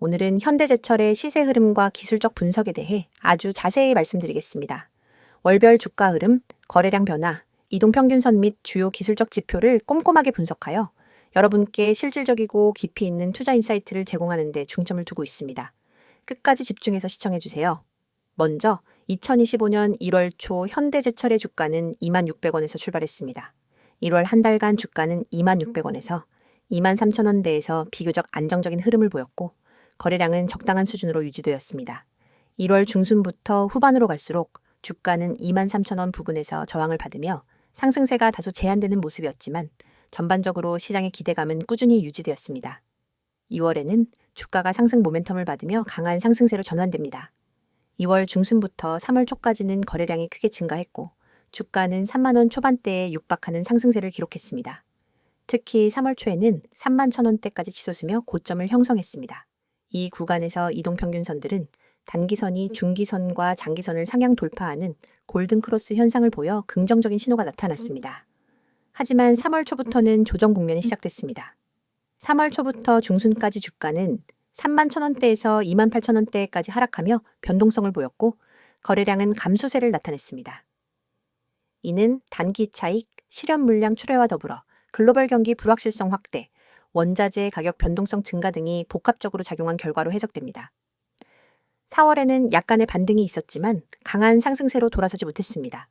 오늘은 현대제철의 시세 흐름과 기술적 분석에 대해 아주 자세히 말씀드리겠습니다. 월별 주가 흐름, 거래량 변화, 이동평균선 및 주요 기술적 지표를 꼼꼼하게 분석하여 여러분께 실질적이고 깊이 있는 투자 인사이트를 제공하는 데 중점을 두고 있습니다. 끝까지 집중해서 시청해 주세요. 먼저 2025년 1월 초 현대제철의 주가는 26,600원에서 출발했습니다. 1월 한 달간 주가는 26,600원에서 23,000원대에서 비교적 안정적인 흐름을 보였고 거래량은 적당한 수준으로 유지되었습니다. 1월 중순부터 후반으로 갈수록 주가는 23,000원 부근에서 저항을 받으며 상승세가 다소 제한되는 모습이었지만 전반적으로 시장의 기대감은 꾸준히 유지되었습니다. 2월에는 주가가 상승 모멘텀을 받으며 강한 상승세로 전환됩니다. 2월 중순부터 3월 초까지는 거래량이 크게 증가했고 주가는 3만원 초반대에 육박하는 상승세를 기록했습니다. 특히 3월 초에는 3만 천원대까지 치솟으며 고점을 형성했습니다. 이 구간에서 이동평균선들은 단기선이 중기선과 장기선을 상향 돌파하는 골든크로스 현상을 보여 긍정적인 신호가 나타났습니다. 하지만 3월 초부터는 조정 국면이 시작됐습니다. 3월 초부터 중순까지 주가는 3만 천원대에서 2만 8천 원대까지 하락하며 변동성을 보였고 거래량은 감소세를 나타냈습니다. 이는 단기 차익, 실현 물량 출회와 더불어 글로벌 경기 불확실성 확대, 원자재 가격 변동성 증가 등이 복합적으로 작용한 결과로 해석됩니다. 4월에는 약간의 반등이 있었지만 강한 상승세로 돌아서지 못했습니다.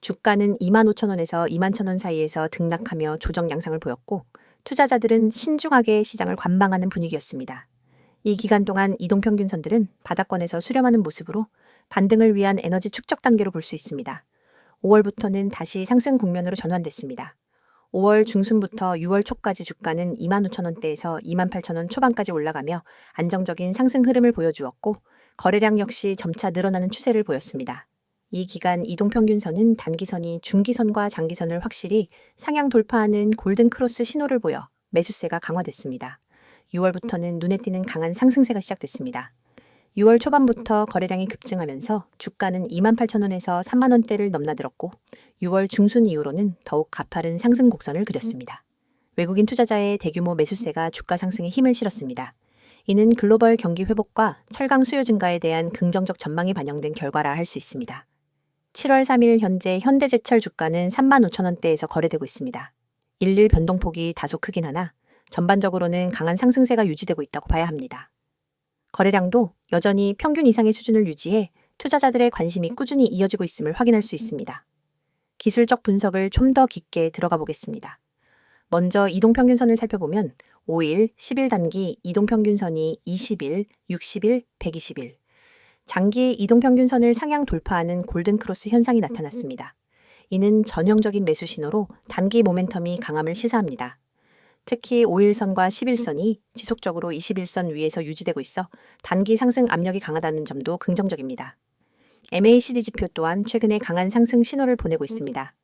주가는 2만 5천 원에서 2만 천원 사이에서 등락하며 조정 양상을 보였고 투자자들은 신중하게 시장을 관망하는 분위기였습니다. 이 기간 동안 이동평균선들은 바닥권에서 수렴하는 모습으로 반등을 위한 에너지 축적 단계로 볼 수 있습니다. 5월부터는 다시 상승 국면으로 전환됐습니다. 5월 중순부터 6월 초까지 주가는 2만 5천 원대에서 2만 8천 원 초반까지 올라가며 안정적인 상승 흐름을 보여주었고 거래량 역시 점차 늘어나는 추세를 보였습니다. 이 기간 이동평균선은 단기선이 중기선과 장기선을 확실히 상향 돌파하는 골든크로스 신호를 보여 매수세가 강화됐습니다. 6월부터는 눈에 띄는 강한 상승세가 시작됐습니다. 6월 초반부터 거래량이 급증하면서 주가는 2만 8천 원에서 3만 원대를 넘나들었고 6월 중순 이후로는 더욱 가파른 상승 곡선을 그렸습니다. 외국인 투자자의 대규모 매수세가 주가 상승에 힘을 실었습니다. 이는 글로벌 경기 회복과 철강 수요 증가에 대한 긍정적 전망이 반영된 결과라 할 수 있습니다. 7월 3일 현재 현대제철 주가는 3만 5천 원대에서 거래되고 있습니다. 일일 변동폭이 다소 크긴 하나 전반적으로는 강한 상승세가 유지되고 있다고 봐야 합니다. 거래량도 여전히 평균 이상의 수준을 유지해 투자자들의 관심이 꾸준히 이어지고 있음을 확인할 수 있습니다. 기술적 분석을 좀 더 깊게 들어가 보겠습니다. 먼저 이동평균선을 살펴보면 5일, 10일 단기 이동평균선이 20일, 60일, 120일, 장기 이동평균선을 상향 돌파하는 골든크로스 현상이 나타났습니다. 이는 전형적인 매수 신호로 단기 모멘텀이 강함을 시사합니다. 특히 5일선과 11선이 지속적으로 21선 위에서 유지되고 있어 단기 상승 압력이 강하다는 점도 긍정적입니다. MACD 지표 또한 최근에 강한 상승 신호를 보내고 있습니다.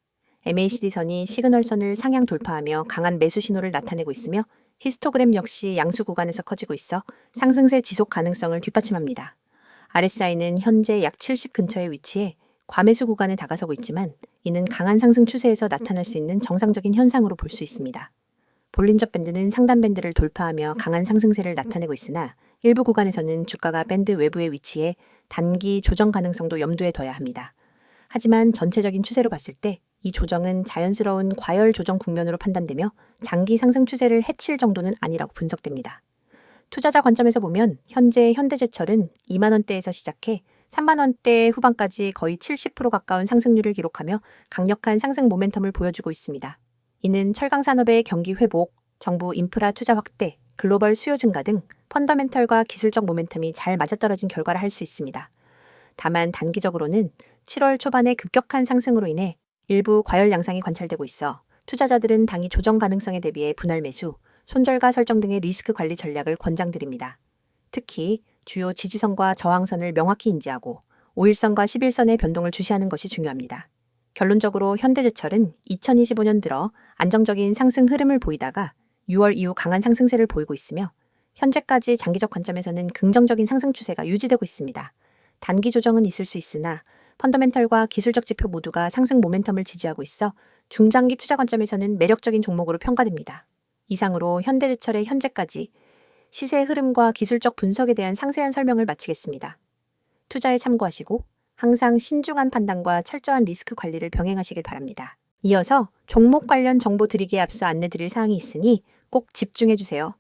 MACD선이 시그널선을 상향 돌파하며 강한 매수 신호를 나타내고 있으며 히스토그램 역시 양수 구간에서 커지고 있어 상승세 지속 가능성을 뒷받침합니다. RSI는 현재 약 70 근처에 위치해 과매수 구간에 다가서고 있지만 이는 강한 상승 추세에서 나타날 수 있는 정상적인 현상으로 볼 수 있습니다. 볼린저 밴드는 상단 밴드를 돌파하며 강한 상승세를 나타내고 있으나 일부 구간에서는 주가가 밴드 외부에 위치해 단기 조정 가능성도 염두에 둬야 합니다. 하지만 전체적인 추세로 봤을 때 이 조정은 자연스러운 과열 조정 국면으로 판단되며 장기 상승 추세를 해칠 정도는 아니라고 분석됩니다. 투자자 관점에서 보면 현재 현대제철은 2만 원대에서 시작해 3만 원대 후반까지 거의 70% 가까운 상승률을 기록하며 강력한 상승 모멘텀을 보여주고 있습니다. 이는 철강 산업의 경기 회복, 정부 인프라 투자 확대, 글로벌 수요 증가 등 펀더멘털과 기술적 모멘텀이 잘 맞아떨어진 결과라 할 수 있습니다. 다만 단기적으로는 7월 초반의 급격한 상승으로 인해 일부 과열 양상이 관찰되고 있어 투자자들은 당이 조정 가능성에 대비해 분할 매수, 손절가 설정 등의 리스크 관리 전략을 권장드립니다. 특히 주요 지지선과 저항선을 명확히 인지하고 5일선과 11선의 변동을 주시하는 것이 중요합니다. 결론적으로 현대제철은 2025년 들어 안정적인 상승 흐름을 보이다가 6월 이후 강한 상승세를 보이고 있으며 현재까지 장기적 관점에서는 긍정적인 상승 추세가 유지되고 있습니다. 단기 조정은 있을 수 있으나 펀더멘털과 기술적 지표 모두가 상승 모멘텀을 지지하고 있어 중장기 투자 관점에서는 매력적인 종목으로 평가됩니다. 이상으로 현대제철의 현재까지 시세 흐름과 기술적 분석에 대한 상세한 설명을 마치겠습니다. 투자에 참고하시고 항상 신중한 판단과 철저한 리스크 관리를 병행하시길 바랍니다. 이어서 종목 관련 정보 드리기에 앞서 안내 드릴 사항이 있으니 꼭 집중해 주세요.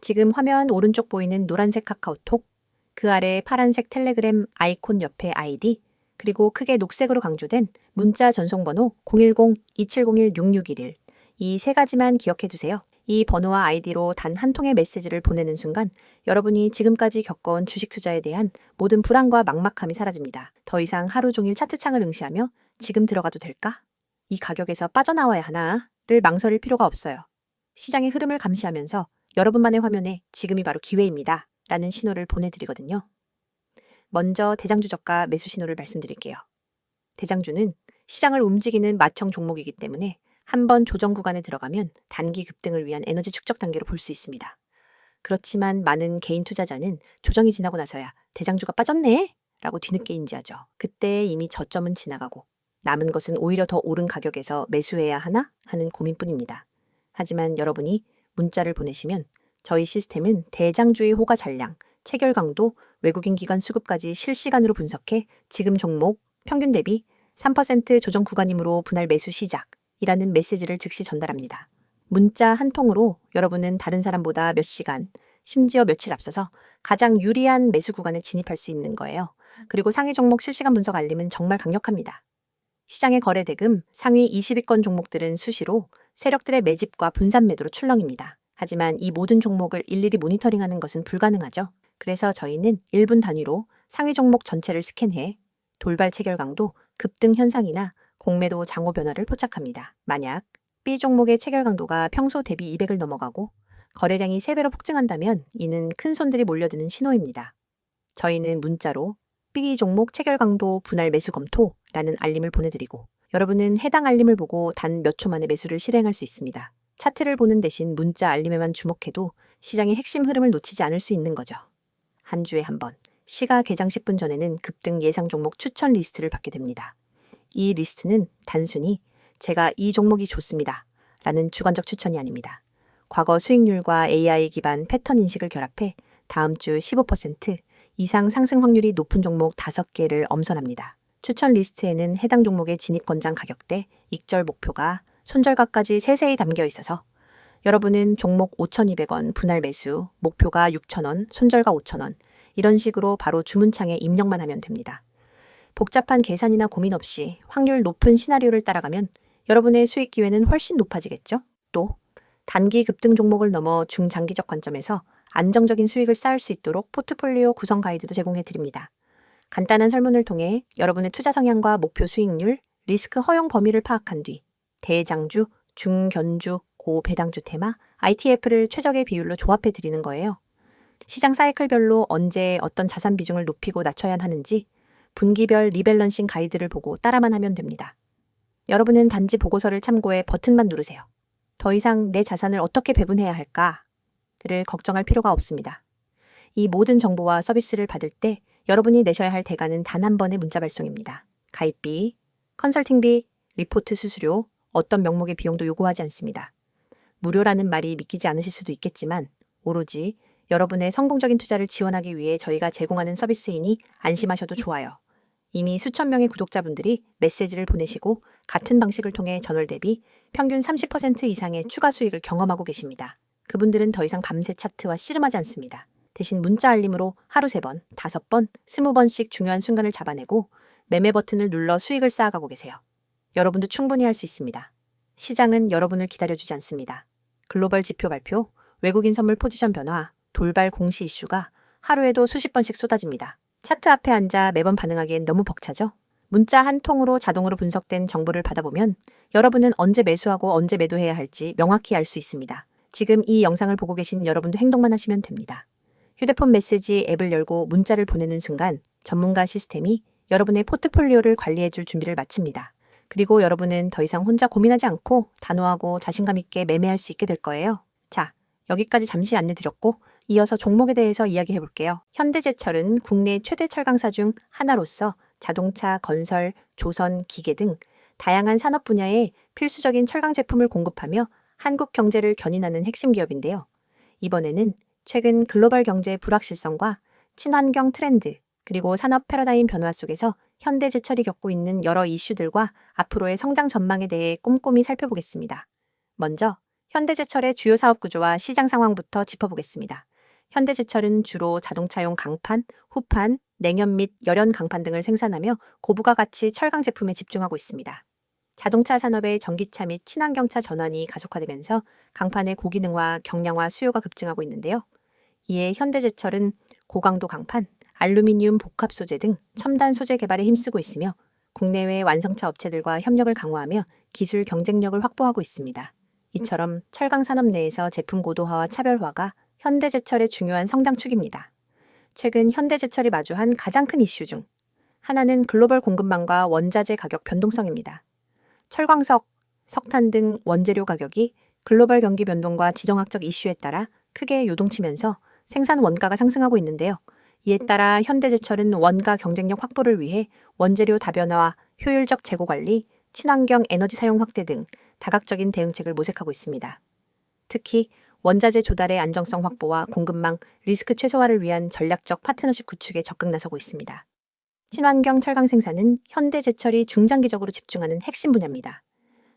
지금 화면 오른쪽 보이는 노란색 카카오톡, 그 아래 파란색 텔레그램 아이콘 옆에 아이디, 그리고 크게 녹색으로 강조된 문자 전송번호 010-2701-6611. 이 세 가지만 기억해 두세요. 이 번호와 아이디로 단 한 통의 메시지를 보내는 순간 여러분이 지금까지 겪어온 주식 투자에 대한 모든 불안과 막막함이 사라집니다. 더 이상 하루 종일 차트창을 응시하며 지금 들어가도 될까? 이 가격에서 빠져나와야 하나를 망설일 필요가 없어요. 시장의 흐름을 감시하면서 여러분만의 화면에 지금이 바로 기회입니다. 라는 신호를 보내드리거든요. 먼저 대장주 저가 매수 신호를 말씀드릴게요. 대장주는 시장을 움직이는 맏형 종목이기 때문에 한번 조정 구간에 들어가면 단기 급등을 위한 에너지 축적 단계로 볼 수 있습니다. 그렇지만 많은 개인 투자자는 조정이 지나고 나서야 대장주가 빠졌네? 라고 뒤늦게 인지하죠. 그때 이미 저점은 지나가고 남은 것은 오히려 더 오른 가격에서 매수해야 하나 하는 고민뿐입니다. 하지만 여러분이 문자를 보내시면 저희 시스템은 대장주의 호가 잔량, 체결 강도, 외국인 기관 수급까지 실시간으로 분석해 지금 종목 평균 대비 3% 조정 구간이므로 분할 매수 시작이라는 메시지를 즉시 전달합니다. 문자 한 통으로 여러분은 다른 사람보다 몇 시간, 심지어 며칠 앞서서 가장 유리한 매수 구간에 진입할 수 있는 거예요. 그리고 상위 종목 실시간 분석 알림은 정말 강력합니다. 시장의 거래 대금 상위 20위권 종목들은 수시로 세력들의 매집과 분산 매도로 출렁입니다. 하지만 이 모든 종목을 일일이 모니터링하는 것은 불가능하죠. 그래서 저희는 1분 단위로 상위 종목 전체를 스캔해 돌발 체결 강도, 급등 현상이나 공매도 장호 변화를 포착합니다. 만약 B 종목의 체결 강도가 평소 대비 200을 넘어가고 거래량이 3배로 폭증한다면 이는 큰 손들이 몰려드는 신호입니다. 저희는 문자로 B 종목 체결 강도 분할 매수 검토라는 알림을 보내드리고 여러분은 해당 알림을 보고 단 몇 초 만에 매수를 실행할 수 있습니다. 차트를 보는 대신 문자 알림에만 주목해도 시장의 핵심 흐름을 놓치지 않을 수 있는 거죠. 한 주에 한 번, 시가 개장 10분 전에는 급등 예상 종목 추천 리스트를 받게 됩니다. 이 리스트는 단순히 제가 이 종목이 좋습니다. 라는 주관적 추천이 아닙니다. 과거 수익률과 AI 기반 패턴 인식을 결합해 다음 주 15% 이상 상승 확률이 높은 종목 5개를 엄선합니다. 추천 리스트에는 해당 종목의 진입 권장 가격대, 익절 목표가 손절가까지 세세히 담겨 있어서 여러분은 종목 5,200원 분할 매수, 목표가 6,000원, 손절가 5,000원, 이런 식으로 바로 주문창에 입력만 하면 됩니다. 복잡한 계산이나 고민 없이 확률 높은 시나리오를 따라가면 여러분의 수익 기회는 훨씬 높아지겠죠? 또, 단기 급등 종목을 넘어 중장기적 관점에서 안정적인 수익을 쌓을 수 있도록 포트폴리오 구성 가이드도 제공해 드립니다. 간단한 설문을 통해 여러분의 투자 성향과 목표 수익률, 리스크 허용 범위를 파악한 뒤 대장주, 중견주, 고배당주 테마, ITF를 최적의 비율로 조합해 드리는 거예요. 시장 사이클별로 언제 어떤 자산 비중을 높이고 낮춰야 하는지 분기별 리밸런싱 가이드를 보고 따라만 하면 됩니다. 여러분은 단지 보고서를 참고해 버튼만 누르세요. 더 이상 내 자산을 어떻게 배분해야 할까?를 걱정할 필요가 없습니다. 이 모든 정보와 서비스를 받을 때 여러분이 내셔야 할 대가는 단 한 번의 문자 발송입니다. 가입비, 컨설팅비, 리포트 수수료, 어떤 명목의 비용도 요구하지 않습니다. 무료라는 말이 믿기지 않으실 수도 있겠지만 오로지 여러분의 성공적인 투자를 지원하기 위해 저희가 제공하는 서비스이니 안심하셔도 좋아요. 이미 수천 명의 구독자분들이 메시지를 보내시고 같은 방식을 통해 전월 대비 평균 30% 이상의 추가 수익을 경험하고 계십니다. 그분들은 더 이상 밤새 차트와 씨름하지 않습니다. 대신 문자 알림으로 하루 3번, 5번, 20번씩 중요한 순간을 잡아내고 매매 버튼을 눌러 수익을 쌓아가고 계세요. 여러분도 충분히 할 수 있습니다. 시장은 여러분을 기다려주지 않습니다. 글로벌 지표 발표, 외국인 선물 포지션 변화, 돌발 공시 이슈가 하루에도 수십 번씩 쏟아집니다. 차트 앞에 앉아 매번 반응하기엔 너무 벅차죠? 문자 한 통으로 자동으로 분석된 정보를 받아보면 여러분은 언제 매수하고 언제 매도해야 할지 명확히 알 수 있습니다. 지금 이 영상을 보고 계신 여러분도 행동만 하시면 됩니다. 휴대폰 메시지 앱을 열고 문자를 보내는 순간 전문가 시스템이 여러분의 포트폴리오를 관리해줄 준비를 마칩니다. 그리고 여러분은 더 이상 혼자 고민하지 않고 단호하고 자신감 있게 매매할 수 있게 될 거예요. 자, 여기까지 잠시 안내 드렸고 이어서 종목에 대해서 이야기해 볼게요. 현대제철은 국내 최대 철강사 중 하나로서 자동차, 건설, 조선, 기계 등 다양한 산업 분야에 필수적인 철강 제품을 공급하며 한국 경제를 견인하는 핵심 기업인데요. 이번에는 최근 글로벌 경제 불확실성과 친환경 트렌드, 그리고 산업 패러다임 변화 속에서 현대 제철이 겪고 있는 여러 이슈들과 앞으로의 성장 전망에 대해 꼼꼼히 살펴보겠습니다. 먼저 현대제철의 주요 사업 구조와 시장 상황부터 짚어보겠습니다. 현대제철은 주로 자동차용 강판, 후판, 냉연 및 열연 강판 등을 생산하며 고부가 가치 철강 제품에 집중하고 있습니다. 자동차 산업의 전기차 및 친환경차 전환이 가속화되면서 강판의 고기능화, 경량화 수요가 급증하고 있는데요. 이에 현대제철은 고강도 강판, 알루미늄 복합 소재 등 첨단 소재 개발에 힘쓰고 있으며 국내외 완성차 업체들과 협력을 강화하며 기술 경쟁력을 확보하고 있습니다. 이처럼 철강 산업 내에서 제품 고도화와 차별화가 현대제철의 중요한 성장축입니다. 최근 현대제철이 마주한 가장 큰 이슈 중 하나는 글로벌 공급망과 원자재 가격 변동성입니다. 철광석, 석탄 등 원재료 가격이 글로벌 경기 변동과 지정학적 이슈에 따라 크게 요동치면서 생산 원가가 상승하고 있는데요. 이에 따라 현대제철은 원가 경쟁력 확보를 위해 원재료 다변화와 효율적 재고 관리, 친환경 에너지 사용 확대 등 다각적인 대응책을 모색하고 있습니다. 특히 원자재 조달의 안정성 확보와 공급망 리스크 최소화를 위한 전략적 파트너십 구축에 적극 나서고 있습니다. 친환경 철강 생산은 현대제철이 중장기적으로 집중하는 핵심 분야입니다.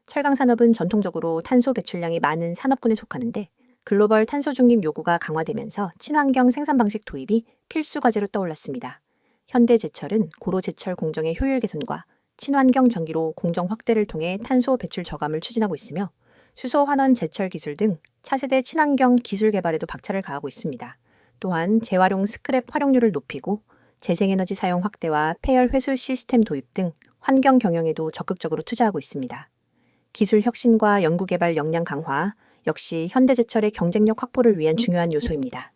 철강 산업은 전통적으로 탄소 배출량이 많은 산업군에 속하는데 글로벌 탄소 중립 요구가 강화되면서 친환경 생산 방식 도입이 필수 과제로 떠올랐습니다. 현대제철은 고로제철 공정의 효율 개선과 친환경 전기로 공정 확대를 통해 탄소 배출 저감을 추진하고 있으며 수소 환원 제철 기술 등 차세대 친환경 기술 개발에도 박차를 가하고 있습니다. 또한 재활용 스크랩 활용률을 높이고 재생에너지 사용 확대와 폐열 회수 시스템 도입 등 환경 경영에도 적극적으로 투자하고 있습니다. 기술 혁신과 연구개발 역량 강화 역시 현대제철의 경쟁력 확보를 위한 중요한 요소입니다.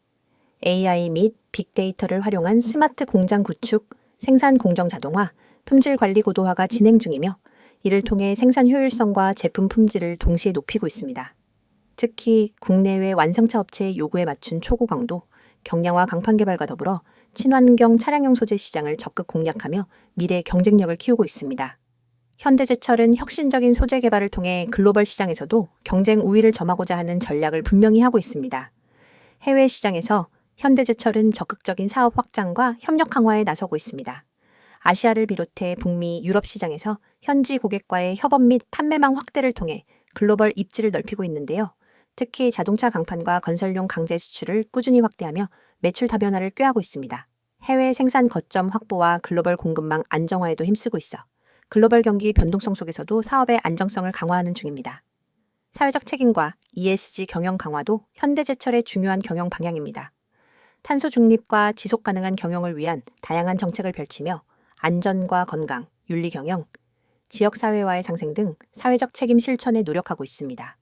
AI 및 빅데이터를 활용한 스마트 공장 구축, 생산 공정 자동화, 품질 관리 고도화가 진행 중이며 이를 통해 생산 효율성과 제품 품질을 동시에 높이고 있습니다. 특히 국내외 완성차 업체의 요구에 맞춘 초고 강도, 경량화 강판 개발과 더불어 친환경 차량용 소재 시장을 적극 공략하며 미래 경쟁력을 키우고 있습니다. 현대제철은 혁신적인 소재 개발을 통해 글로벌 시장에서도 경쟁 우위를 점하고자 하는 전략을 분명히 하고 있습니다. 해외 시장에서 현대제철은 적극적인 사업 확장과 협력 강화에 나서고 있습니다. 아시아를 비롯해 북미, 유럽 시장에서 현지 고객과의 협업 및 판매망 확대를 통해 글로벌 입지를 넓히고 있는데요. 특히 자동차 강판과 건설용 강제 수출을 꾸준히 확대하며 매출 다변화를 꾀하고 있습니다. 해외 생산 거점 확보와 글로벌 공급망 안정화에도 힘쓰고 있어 글로벌 경기 변동성 속에서도 사업의 안정성을 강화하는 중입니다. 사회적 책임과 ESG 경영 강화도 현대제철의 중요한 경영 방향입니다. 탄소 중립과 지속 가능한 경영을 위한 다양한 정책을 펼치며 안전과 건강, 윤리 경영, 지역 사회와의 상생 등 사회적 책임 실천에 노력하고 있습니다.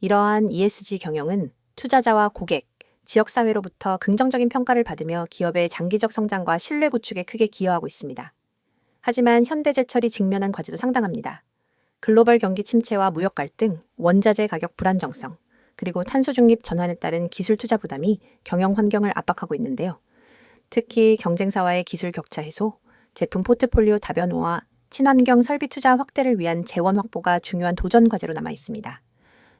이러한 ESG 경영은 투자자와 고객, 지역 사회로부터 긍정적인 평가를 받으며 기업의 장기적 성장과 신뢰 구축에 크게 기여하고 있습니다. 하지만 현대제철이 직면한 과제도 상당합니다. 글로벌 경기 침체와 무역 갈등, 원자재 가격 불안정성, 그리고 탄소 중립 전환에 따른 기술 투자 부담이 경영 환경을 압박하고 있는데요. 특히 경쟁사와의 기술 격차 해소, 제품 포트폴리오 다변화와 친환경 설비 투자 확대를 위한 재원 확보가 중요한 도전 과제로 남아 있습니다.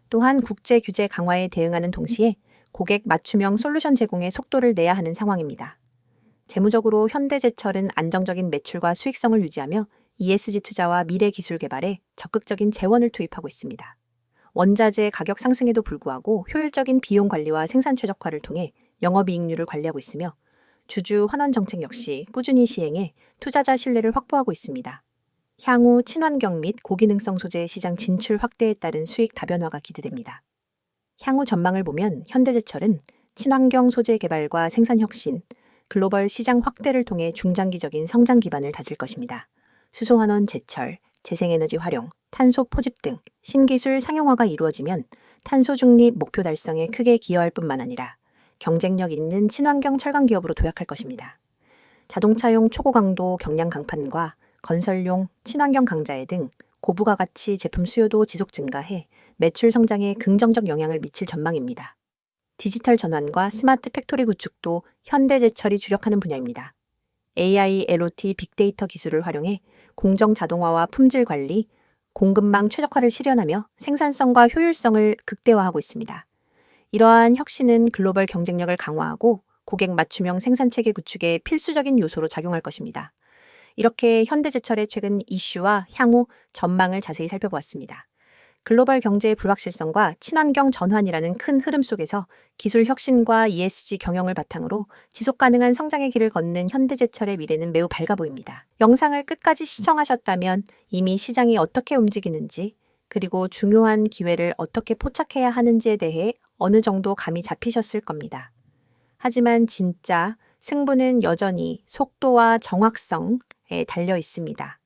또한 국제 규제 강화에 대응하는 동시에 고객 맞춤형 솔루션 제공에 속도를 내야 하는 상황입니다. 재무적으로 현대제철은 안정적인 매출과 수익성을 유지하며 ESG 투자와 미래 기술 개발에 적극적인 재원을 투입하고 있습니다. 원자재 가격 상승에도 불구하고 효율적인 비용 관리와 생산 최적화를 통해 영업이익률을 관리하고 있으며 주주 환원 정책 역시 꾸준히 시행해 투자자 신뢰를 확보하고 있습니다. 향후 친환경 및 고기능성 소재 시장 진출 확대에 따른 수익 다변화가 기대됩니다. 향후 전망을 보면 현대제철은 친환경 소재 개발과 생산 혁신, 글로벌 시장 확대를 통해 중장기적인 성장 기반을 다질 것입니다. 수소환원 제철, 재생에너지 활용, 탄소 포집 등 신기술 상용화가 이루어지면 탄소 중립 목표 달성에 크게 기여할 뿐만 아니라 경쟁력 있는 친환경 철강 기업으로 도약할 것입니다. 자동차용 초고강도 경량 강판과 건설용 친환경 강자에 등 고부가 가치 제품 수요도 지속 증가해 매출 성장에 긍정적 영향을 미칠 전망입니다. 디지털 전환과 스마트 팩토리 구축도 현대제철이 주력하는 분야입니다. AI, LOT, 빅데이터 기술을 활용해 공정 자동화와 품질 관리, 공급망 최적화를 실현하며 생산성과 효율성을 극대화하고 있습니다. 이러한 혁신은 글로벌 경쟁력을 강화하고 고객 맞춤형 생산체계 구축의 필수적인 요소로 작용할 것입니다. 이렇게 현대제철의 최근 이슈와 향후 전망을 자세히 살펴보았습니다. 글로벌 경제의 불확실성과 친환경 전환이라는 큰 흐름 속에서 기술 혁신과 ESG 경영을 바탕으로 지속 가능한 성장의 길을 걷는 현대제철의 미래는 매우 밝아 보입니다. 영상을 끝까지 시청하셨다면 이미 시장이 어떻게 움직이는지 그리고 중요한 기회를 어떻게 포착해야 하는지에 대해 어느 정도 감이 잡히셨을 겁니다. 하지만 진짜 승부는 여전히 속도와 정확성에 달려 있습니다.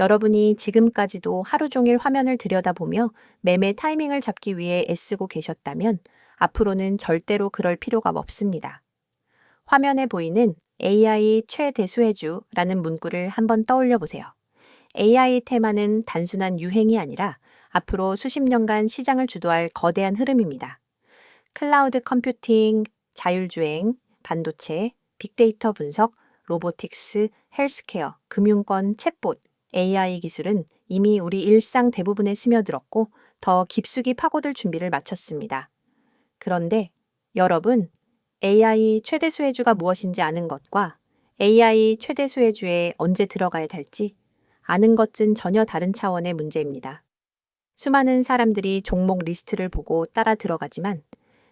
여러분이 지금까지도 하루 종일 화면을 들여다보며 매매 타이밍을 잡기 위해 애쓰고 계셨다면 앞으로는 절대로 그럴 필요가 없습니다. 화면에 보이는 AI 최대수혜주라는 문구를 한번 떠올려 보세요. AI 테마는 단순한 유행이 아니라 앞으로 수십 년간 시장을 주도할 거대한 흐름입니다. 클라우드 컴퓨팅, 자율주행, 반도체, 빅데이터 분석, 로보틱스, 헬스케어, 금융권, 챗봇, AI 기술은 이미 우리 일상 대부분에 스며들었고 더 깊숙이 파고들 준비를 마쳤습니다. 그런데 여러분, AI 최대 수혜주가 무엇인지 아는 것과 AI 최대 수혜주에 언제 들어가야 할지 아는 것은 전혀 다른 차원의 문제입니다. 수많은 사람들이 종목 리스트를 보고 따라 들어가지만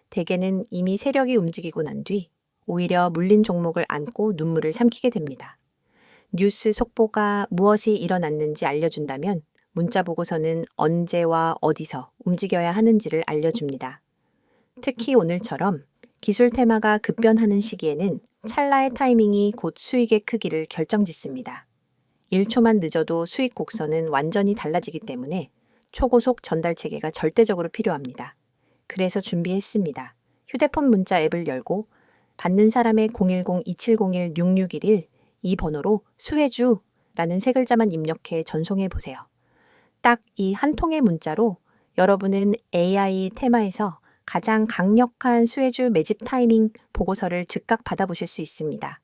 대개는 이미 세력이 움직이고 난 뒤 오히려 물린 종목을 안고 눈물을 삼키게 됩니다. 뉴스 속보가 무엇이 일어났는지 알려준다면 문자 보고서는 언제와 어디서 움직여야 하는지를 알려줍니다. 특히 오늘처럼 기술 테마가 급변하는 시기에는 찰나의 타이밍이 곧 수익의 크기를 결정짓습니다. 1초만 늦어도 수익 곡선은 완전히 달라지기 때문에 초고속 전달 체계가 절대적으로 필요합니다. 그래서 준비했습니다. 휴대폰 문자 앱을 열고 받는 사람의 010-2701-6611 이 번호로 수혜주라는 세 글자만 입력해 전송해 보세요. 딱 이 한 통의 문자로 여러분은 AI 테마에서 가장 강력한 수혜주 매집 타이밍 보고서를 즉각 받아보실 수 있습니다.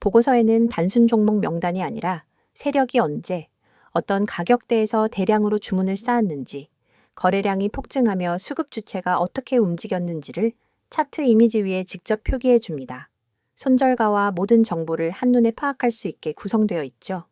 보고서에는 단순 종목 명단이 아니라 세력이 언제, 어떤 가격대에서 대량으로 주문을 쌓았는지, 거래량이 폭증하며 수급 주체가 어떻게 움직였는지를 차트 이미지 위에 직접 표기해 줍니다. 손절가와 모든 정보를 한눈에 파악할 수 있게 구성되어 있죠.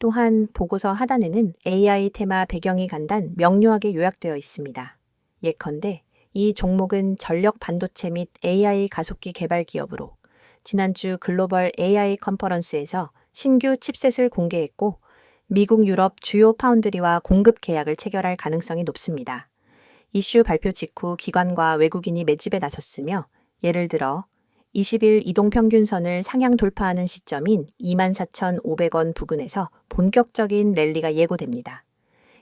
또한 보고서 하단에는 AI 테마 배경이 간단 명료하게 요약되어 있습니다. 예컨대 이 종목은 전력 반도체 및 AI 가속기 개발 기업으로 지난주 글로벌 AI 컨퍼런스에서 신규 칩셋을 공개했고 미국 유럽 주요 파운드리와 공급 계약을 체결할 가능성이 높습니다. 이슈 발표 직후 기관과 외국인이 매집에 나섰으며 예를 들어 20일 이동평균선을 상향 돌파하는 시점인 24,500원 부근에서 본격적인 랠리가 예고됩니다.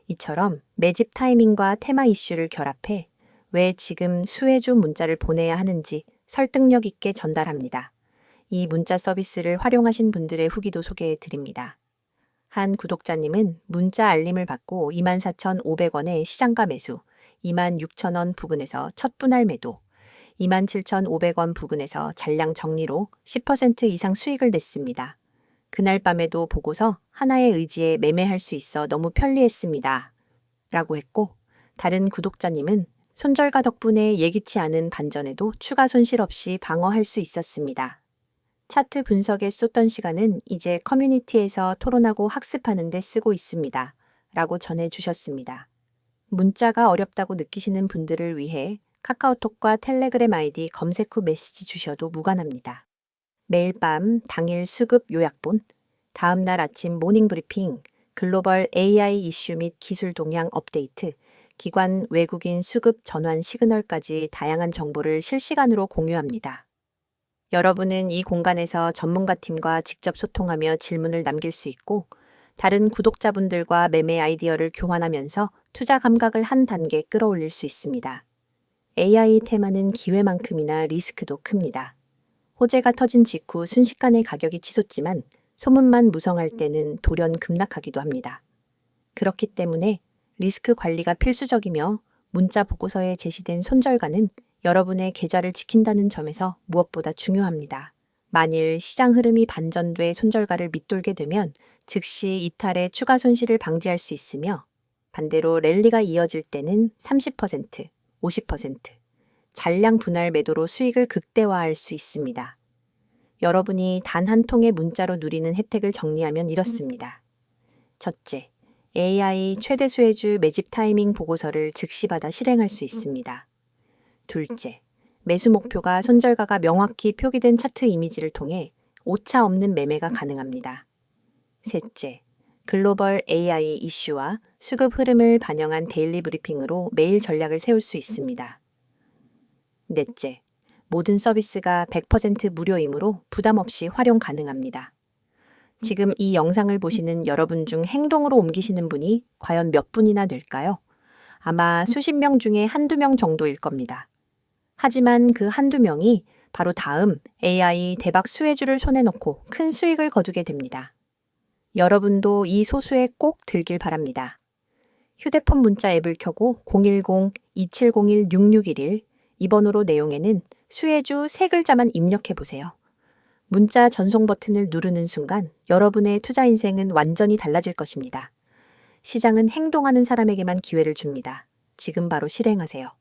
이처럼 매집 타이밍과 테마 이슈를 결합해 왜 지금 수혜주 문자를 보내야 하는지 설득력 있게 전달합니다. 이 문자 서비스를 활용하신 분들의 후기도 소개해 드립니다. 한 구독자님은 문자 알림을 받고 24,500원의 시장가 매수, 26,000원 부근에서 첫 분할 매도, 27,500원 부근에서 잔량 정리로 10% 이상 수익을 냈습니다. 그날 밤에도 보고서 하나의 의지에 매매할 수 있어 너무 편리했습니다. 라고 했고, 다른 구독자님은 손절가 덕분에 예기치 않은 반전에도 추가 손실 없이 방어할 수 있었습니다. 차트 분석에 쏟던 시간은 이제 커뮤니티에서 토론하고 학습하는 데 쓰고 있습니다. 라고 전해주셨습니다. 문자가 어렵다고 느끼시는 분들을 위해 카카오톡과 텔레그램 아이디 검색 후 메시지 주셔도 무관합니다. 매일 밤 당일 수급 요약본, 다음 날 아침 모닝 브리핑, 글로벌 AI 이슈 및 기술 동향 업데이트, 기관 외국인 수급 전환 시그널까지 다양한 정보를 실시간으로 공유합니다. 여러분은 이 공간에서 전문가 팀과 직접 소통하며 질문을 남길 수 있고, 다른 구독자분들과 매매 아이디어를 교환하면서 투자 감각을 한 단계 끌어올릴 수 있습니다. AI 테마는 기회만큼이나 리스크도 큽니다. 호재가 터진 직후 순식간에 가격이 치솟지만 소문만 무성할 때는 돌연 급락하기도 합니다. 그렇기 때문에 리스크 관리가 필수적이며 문자 보고서에 제시된 손절가는 여러분의 계좌를 지킨다는 점에서 무엇보다 중요합니다. 만일 시장 흐름이 반전돼 손절가를 밑돌게 되면 즉시 이탈의 추가 손실을 방지할 수 있으며 반대로 랠리가 이어질 때는 30%, 50%, 잔량 분할 매도로 수익을 극대화할 수 있습니다. 여러분이 단 한 통의 문자로 누리는 혜택을 정리하면 이렇습니다. 첫째, AI 최대 수혜주 매집 타이밍 보고서를 즉시 받아 실행할 수 있습니다. 둘째, 매수 목표가 손절가가 명확히 표기된 차트 이미지를 통해 오차 없는 매매가 가능합니다. 셋째, 글로벌 AI 이슈와 수급 흐름을 반영한 데일리 브리핑으로 매일 전략을 세울 수 있습니다. 넷째, 모든 서비스가 100% 무료이므로 부담 없이 활용 가능합니다. 지금 이 영상을 보시는 여러분 중 행동으로 옮기시는 분이 과연 몇 분이나 될까요? 아마 수십 명 중에 한두 명 정도일 겁니다. 하지만 그 한두 명이 바로 다음 AI 대박 수혜주를 손에 넣고 큰 수익을 거두게 됩니다. 여러분도 이 소수에 꼭 들길 바랍니다. 휴대폰 문자 앱을 켜고 010-2701-6611 이번호로 내용에는 수혜주 세 글자만 입력해 보세요. 문자 전송 버튼을 누르는 순간 여러분의 투자 인생은 완전히 달라질 것입니다. 시장은 행동하는 사람에게만 기회를 줍니다. 지금 바로 실행하세요.